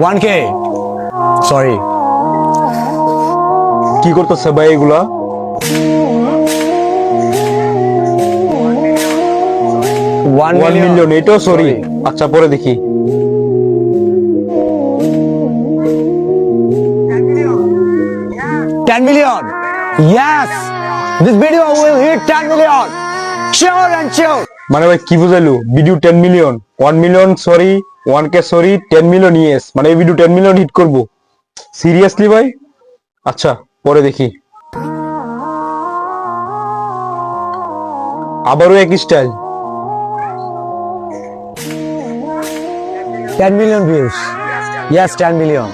One K? Sorry কি করতেছে ভাই এগুলা? ওয়ান মিলিয়ন এটাও সরি আচ্ছা পরে দেখি। Ten million yes this video will hit ten million sure and sure মানে ভাই কি বুঝাইলো? Video ten million one million sorry one K sorry ten million yes মানে এই ভিডিও টেন মিলিয়ন হিট করব। সিরিয়াসলি ভাই? আচ্ছা পরে দেখি। আবারও একই style ten million views yes ten million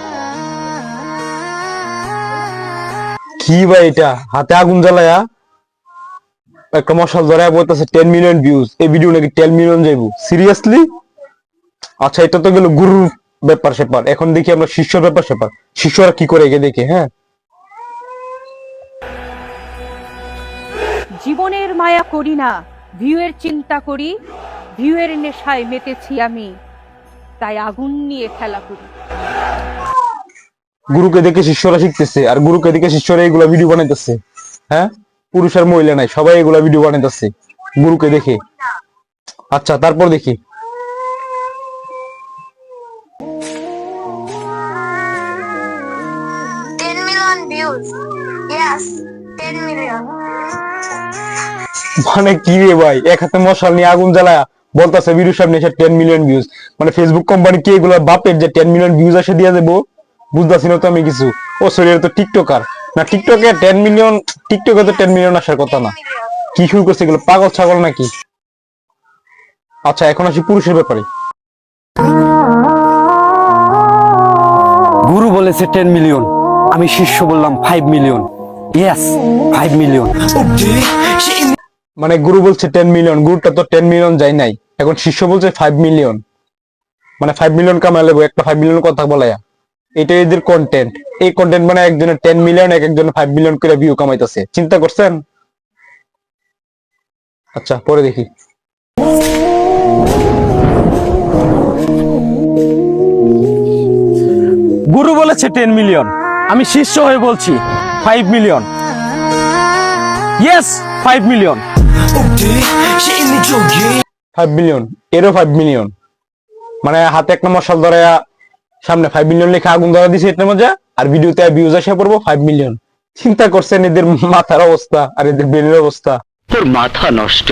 কি ভাই এটা? হাতে আগুন জ্বালায়া। একটা মশাল ধরায় বলতেছে টেন মিলিয়ন ভিউজ এই ভিডিও নাকি টেন মিলিয়ন যাইবো। সিরিয়াসলি আচ্ছা এটা তো গেল গুরুর ব্যাপার স্যাপার এখন দেখি আমরা শিষ্যর ব্যাপার স্যাপার শিষ্যরা কি করে এগে দেখে হ্যাঁ? জীবনের মায়া করি না ভিউয়ের চিন্তা করি ভিউয়ের নেশায় মেতেছি আমি তাই আগুন নিয়ে খেলা করি। গুরুকে দেখে শিষ্যরা শিখতেছে আর গুরুকে দেখে শিষ্যরা এগুলা ভিডিও বানাইতেছে হ্যাঁ? পুরুষ আর মহিলা নাই সবাই এগুলা ভিডিও বানাইতেছে গুরুকে দেখে। আচ্ছা তারপর দেখি। Million views. Yes, ten million. মানে কি রে ভাই? এক হাতে মশাল নিয়ে আগুন জ্বালায়া বলতেছে ভিডিও সামনে এসে টেন মিলিয়ন ভিউজ মানে ফেসবুক কোম্পানি কি এগুলা বাপের যে টেন মিলিয়ন ভিউজ এসে দিয়ে দেবো? বুঝতেছি না তো আমি কিছু। ও সরি তো টিকটকার না টিকটকে টেন মিলিয়ন টিকটকে তো টেন মিলিয়ন আসার কথা না। কি শুরু করছে এগুলো? পাগল ছাগল নাকি? আচ্ছা এখন আসি পুরুষের ব্যাপারে। গুরু বলেছে টেন মিলিয়ন আমি শিষ্য বললাম five million yes five million মানে গুরু বলছে টেন মিলিয়ন গুরুটা তো টেন মিলিয়ন যায় নাই। এখন শিষ্য বলছে ফাইভ মিলিয়ন মানে ফাইভ মিলিয়ন কামাই লেবো একটা ফাইভ মিলিয়ন কথা বলায়া। এটা এদের কন্টেন্ট এই কন্টেন্ট মানে একজনের টেন মিলিয়ন এক একজনের ফাইভ মিলিয়ন করে ভিউ কামাইতেছে। চিন্তা করছেন? আচ্ছা পরে দেখি। গুরু বলেছে টেন মিলিয়ন আমি শিষ্য হয়ে বলছি five million yes five million five million এরও ফাইভ মিলিয়ন মানে হাতে একটা মশাল ধরায়া সামনে ফাইভ মিলিয়ন লেখা আগুন ধরা দিছে এটার মধ্যে আর ভিডিওতে ভিউজ আসে পড়ব ফাইভ মিলিয়ন চিন্তা করছেন এদের মাথার অবস্থা আর এদের ব্রেনের অবস্থা। তোর মাথা নষ্ট।